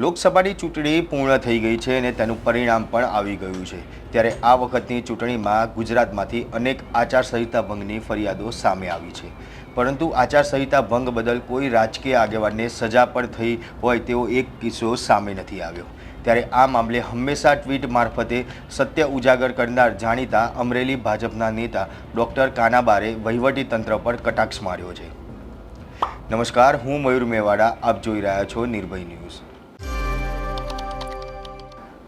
લોકસભાની ચૂંટણી પૂર્ણ થઈ ગઈ છે અને તેનું પરિણામ પણ આવી ગયું છે. ત્યારે આ વખતની ચૂંટણીમાં ગુજરાતમાંથી અનેક આચારસંહિતા ભંગની ફરિયાદો સામે આવી છે. પરંતુ આચારસંહિતા ભંગ બદલ કોઈ રાજકીય આગેવાનને સજા પણ થઈ હોય તેવો એક કિસ્સો સામે નથી આવ્યો. ત્યારે આ મામલે હંમેશા ટ્વીટ મારફતે સત્ય ઉજાગર કરનાર જાણીતા અમરેલી ભાજપના નેતા ડૉક્ટર કાનાબારે વહીવટી તંત્ર પર કટાક્ષ માર્યો છે. નમસ્કાર, હું મયુર મેવાડા, આપ જોઈ રહ્યા છો નિર્ભય ન્યૂઝ.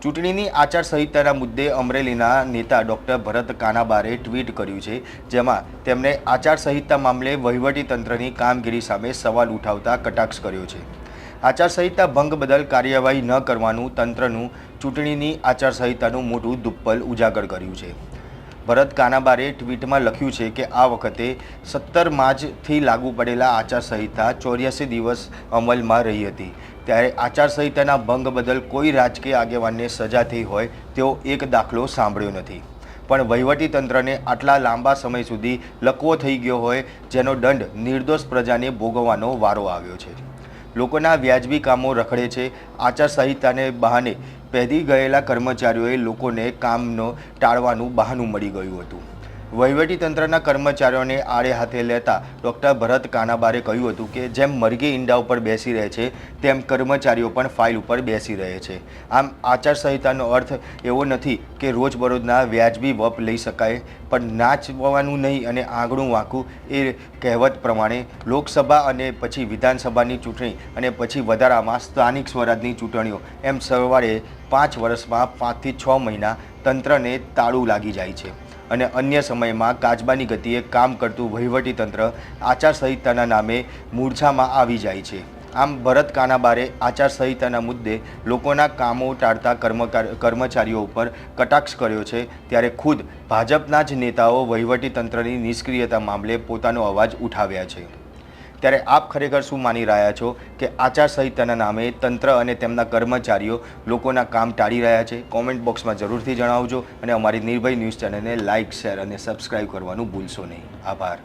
ચૂંટણીની આચારસંહિતાના મુદ્દે અમરેલીના નેતા ડૉક્ટર ભરત કાનાબારે ટ્વીટ કર્યું છે, જેમાં તેમણે આચારસંહિતા મામલે વહીવટી તંત્રની કામગીરી સામે સવાલ ઉઠાવતા કટાક્ષ કર્યો છે. આચારસંહિતા ભંગ બદલ કાર્યવાહી ન કરવાનું તંત્રનું ચૂંટણીની આચારસંહિતાનું મોટું દુપ્પલ ઉજાગર કર્યું છે. ભરત કાનાબારે ટ્વીટમાં લખ્યું છે કે આ વખતે સત્તર માર્ચથી લાગુ પડેલા આચારસંહિતા ચોર્યાસી દિવસ અમલમાં રહી હતી. ત્યારે આચારસંહિતાના ભંગ બદલ કોઈ રાજકીય આગેવાનને સજા થઈ હોય તેવો એક દાખલો સાંભળ્યો નથી. પણ તંત્રને આટલા લાંબા સમય સુધી લકવો થઈ ગયો હોય, જેનો દંડ નિર્દોષ પ્રજાને ભોગવવાનો વારો આવ્યો છે. લોકોના વ્યાજબી કામો રખડે છે. આચારસંહિતાને બહાને પહેરી ગયેલા કર્મચારીઓએ લોકોને કામનો ટાળવાનું બહાનું મળી ગયું હતું. તંત્રના કર્મચારીઓને આડે હાથે લેતા ડૉક્ટર ભરત કાનાબારે કહ્યું હતું કે જેમ મરઘી ઈંડા ઉપર બેસી રહે છે, તેમ કર્મચારીઓ પણ ફાઇલ ઉપર બેસી રહે છે. આમ આચારસંહિતાનો અર્થ એવો નથી કે રોજબરોજના વ્યાજબી વપ લઈ શકાય, પણ નાચવાનું નહીં અને આંગણું વાંકું એ કહેવત પ્રમાણે લોકસભા અને પછી વિધાનસભાની ચૂંટણી અને પછી વધારામાં સ્થાનિક સ્વરાજની ચૂંટણીઓ, એમ સવારે પાંચ વર્ષમાં પાંચથી છ મહિના તંત્રને તાળું લાગી જાય છે. અને અન્ય સમયમાં કાચબાની ગતિએ કામ કરતું વહીવટી તંત્ર આચારસંહિતાના નામે મૂર્છામાં આવી જાય છે. આમ ભરત કાનાબારે આચારસંહિતાના મુદ્દે લોકોના કામો ટાળતા કર્મચારીઓ ઉપર કટાક્ષ કર્યો છે, ત્યારે ખુદ ભાજપના જ નેતાઓ વહીવટી તંત્રની નિષ્ક્રિયતા મામલે પોતાનો અવાજ ઉઠાવ્યા છે. ત્યારે આપ ખરેખર શું માની રહ્યા છો કે આચારસંહિતાના નામે તંત્ર અને તેમના કર્મચારીઓ લોકોના કામ ટાળી રહ્યા છે? કોમેન્ટ બોક્સમાં જરૂરથી જણાવજો અને અમારી નિર્ભય ન્યૂઝ ચેનલને લાઇક, શેર અને સબસ્ક્રાઈબ કરવાનું ભૂલશો નહીં. આભાર.